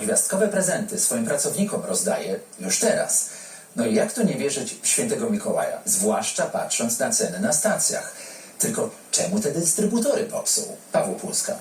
gwiazdkowe prezenty swoim pracownikom rozdaje już teraz. No i jak tu nie wierzyć w świętego Mikołaja, zwłaszcza patrząc na ceny na stacjach. Tylko czemu te dystrybutory popsuł? Paweł Płuska.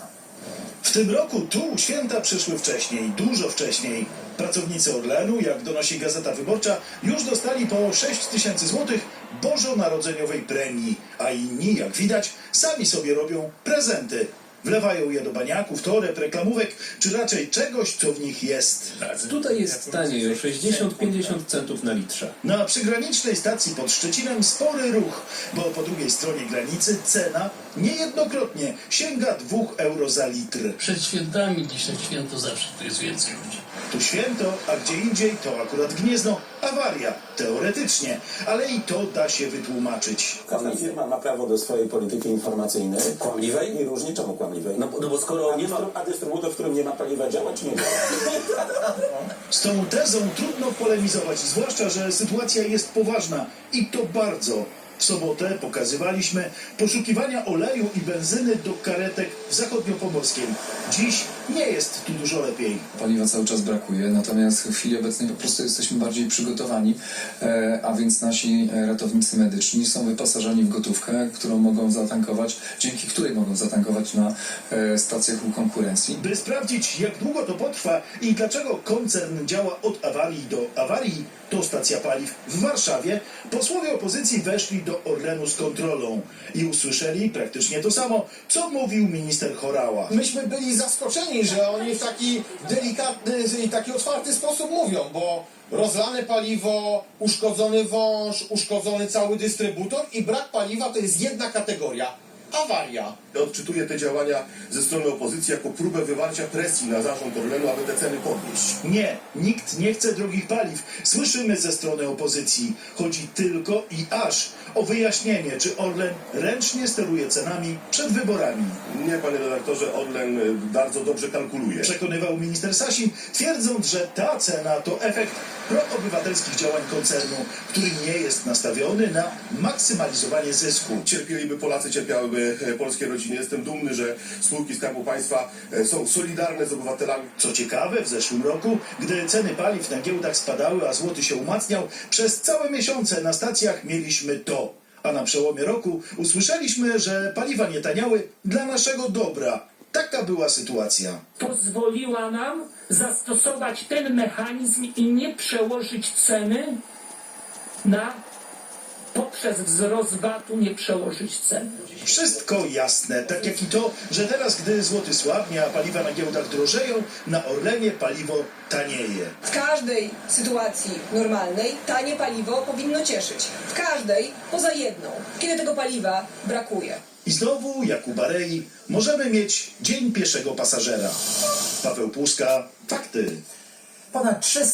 W tym roku tu święta przyszły wcześniej, dużo wcześniej. Pracownicy Orlenu, jak donosi Gazeta Wyborcza, już dostali po 6 tysięcy złotych bożonarodzeniowej premii, a inni, jak widać, sami sobie robią prezenty. Wlewają je do baniaków, toreb, reklamówek, czy raczej czegoś, co w nich jest. Tutaj jest taniej o 60-50 centów na litrze. Na przygranicznej stacji pod Szczecinem spory ruch, bo po drugiej stronie granicy cena niejednokrotnie sięga 2 euro za litr. Przed świętami, dzisiaj święto zawsze tu jest więcej ludzi. Tu święto, a gdzie indziej to akurat Gniezno. Awaria, teoretycznie, ale i to da się wytłumaczyć. Każda firma ma prawo do swojej polityki informacyjnej. Kłamliwej? I różnie czemu kłamliwej? No, no bo skoro nie ma... A dystrybutor, w którym nie ma paliwa działa, czy nie działa? Z tą tezą trudno polemizować, zwłaszcza, że sytuacja jest poważna i to bardzo. W sobotę pokazywaliśmy poszukiwania oleju i benzyny do karetek w zachodniopomorskiem. Dziś nie jest tu dużo lepiej. Paliwa cały czas brakuje, natomiast w chwili obecnej po prostu jesteśmy bardziej przygotowani, e, a więc nasi e, ratownicy medyczni są wyposażeni w gotówkę, którą mogą zatankować, dzięki której mogą zatankować na e, stacjach u konkurencji. By sprawdzić, jak długo to potrwa i dlaczego koncern działa od awarii do awarii, to stacja paliw w Warszawie, posłowie opozycji weszli do Orlenu z kontrolą i usłyszeli praktycznie to samo, co mówił minister Chorała. myśmy byli zaskoczeni, że oni w taki delikatny i taki otwarty sposób mówią, bo rozlane paliwo, uszkodzony wąż, uszkodzony cały dystrybutor i brak paliwa to jest jedna kategoria. Awaria. Odczytuję te działania ze strony opozycji jako próbę wywarcia presji na zarząd Orlenu, aby te ceny podnieść. Nie, nikt nie chce drogich paliw. Słyszymy ze strony opozycji. Chodzi tylko i aż o wyjaśnienie, czy Orlen ręcznie steruje cenami przed wyborami. Nie, panie redaktorze, Orlen y, bardzo dobrze kalkuluje. Przekonywał minister Sasin, twierdząc, że ta cena to efekt proobywatelskich działań koncernu, który nie jest nastawiony na maksymalizowanie zysku. Cierpieliby Polacy, cierpiałyby e, polskie rodziny. Jestem dumny, że spółki Skarbu Państwa e, są solidarne z obywatelami. Co ciekawe, w zeszłym roku, gdy ceny paliw na giełdach spadały, a złoty się umacniał, przez całe miesiące na stacjach mieliśmy to. A na przełomie roku usłyszeliśmy, że paliwa nie taniały dla naszego dobra. Taka była sytuacja. pozwoliła nam zastosować ten mechanizm i nie przełożyć ceny na poprzez wzrost VAT-u nie przełożyć ceny. Wszystko jasne, tak jak i to, że teraz, gdy złoty słabnie, a paliwa na giełdach drożeją, na Orlenie paliwo tanieje. W każdej sytuacji normalnej tanie paliwo powinno cieszyć. W każdej, poza jedną, kiedy tego paliwa brakuje. I znowu, jak u Barei, możemy mieć dzień pieszego pasażera. Paweł Puska, fakty. Ponad 300